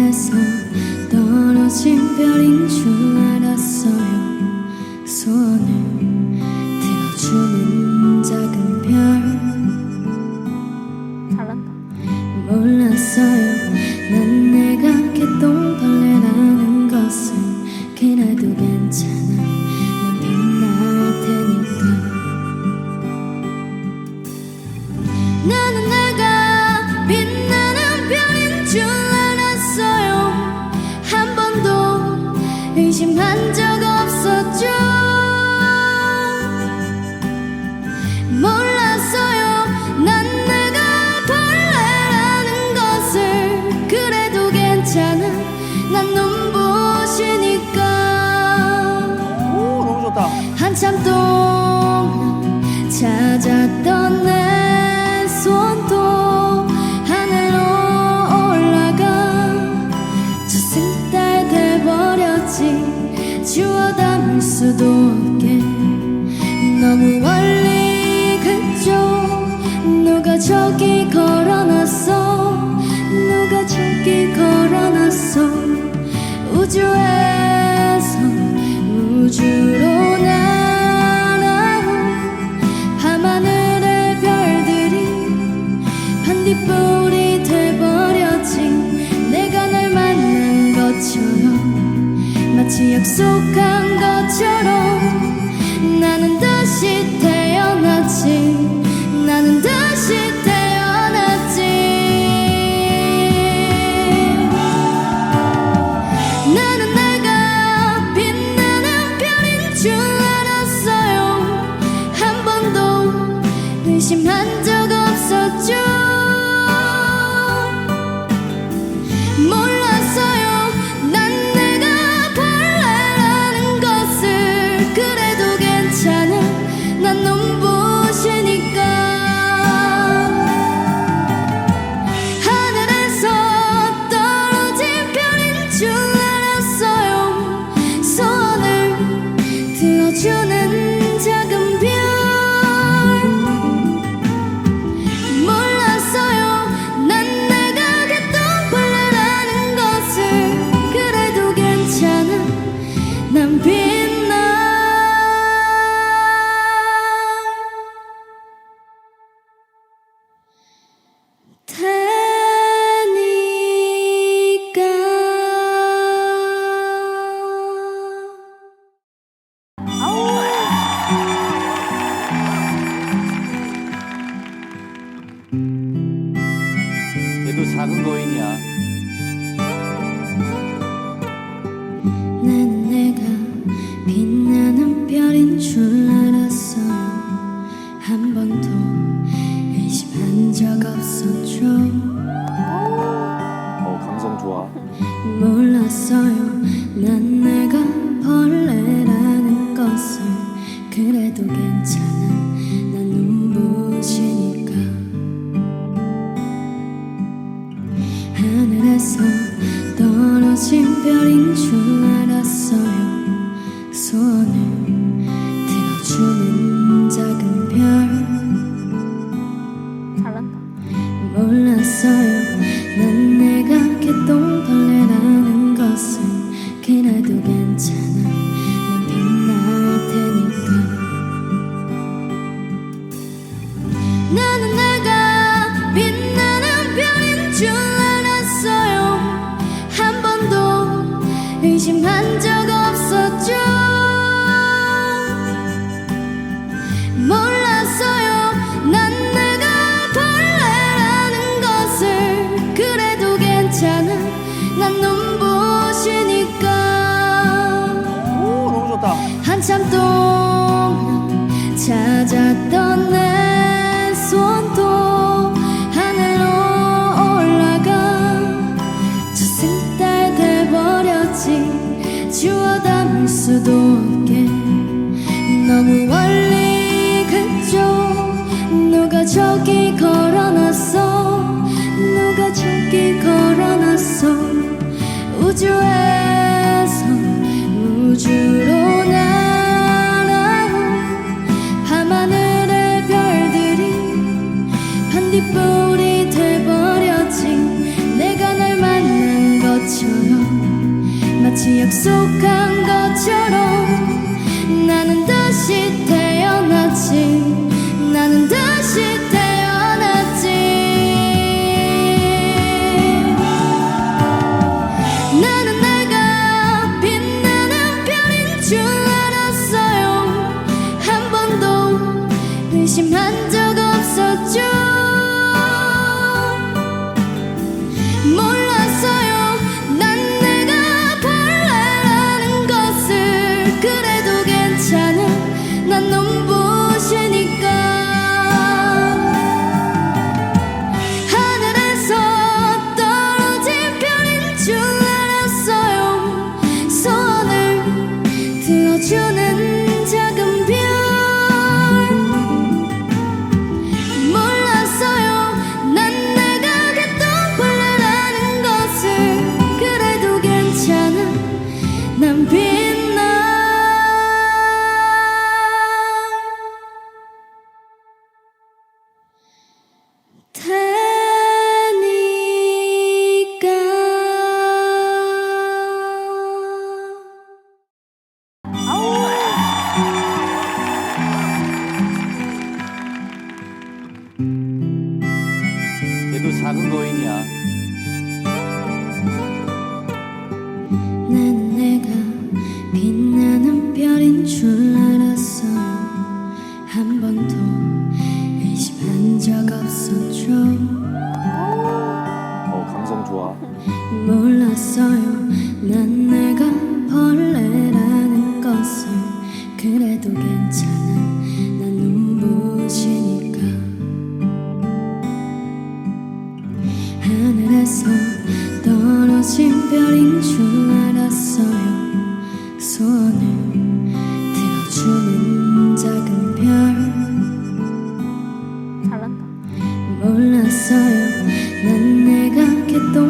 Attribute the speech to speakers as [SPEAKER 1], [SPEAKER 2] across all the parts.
[SPEAKER 1] 하늘에서 떨어진 별인 줄 알았어요. 손을 들어주는 sou. 얘도 작은 거인이야. 는 내가 빛나는 별인 줄 알았어. 한 번도 의심한 적 없었죠. 어, 감성 좋아.
[SPEAKER 2] 몰랐어요. 난 내.
[SPEAKER 1] 한참 동안 찾았던 내 손도 하늘로 올라가 저승달 돼버렸지. 주워 담을 수도 없게. 너무 멀리 그쪽 누가 저기 걸어놨어? 누가 저기 걸어놨어? 우주에 깃볼이 돼버렸지 내가 널 만난 것처럼 마치 약속한 것처럼 나는 다시 그래. 인 줄 알았어요. 손을 들어주는 작은 별.
[SPEAKER 2] 잘한다.
[SPEAKER 1] 몰랐어요. 난 내가 개똥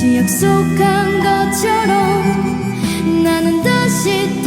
[SPEAKER 1] 다시 약속한 것처럼 나는 다시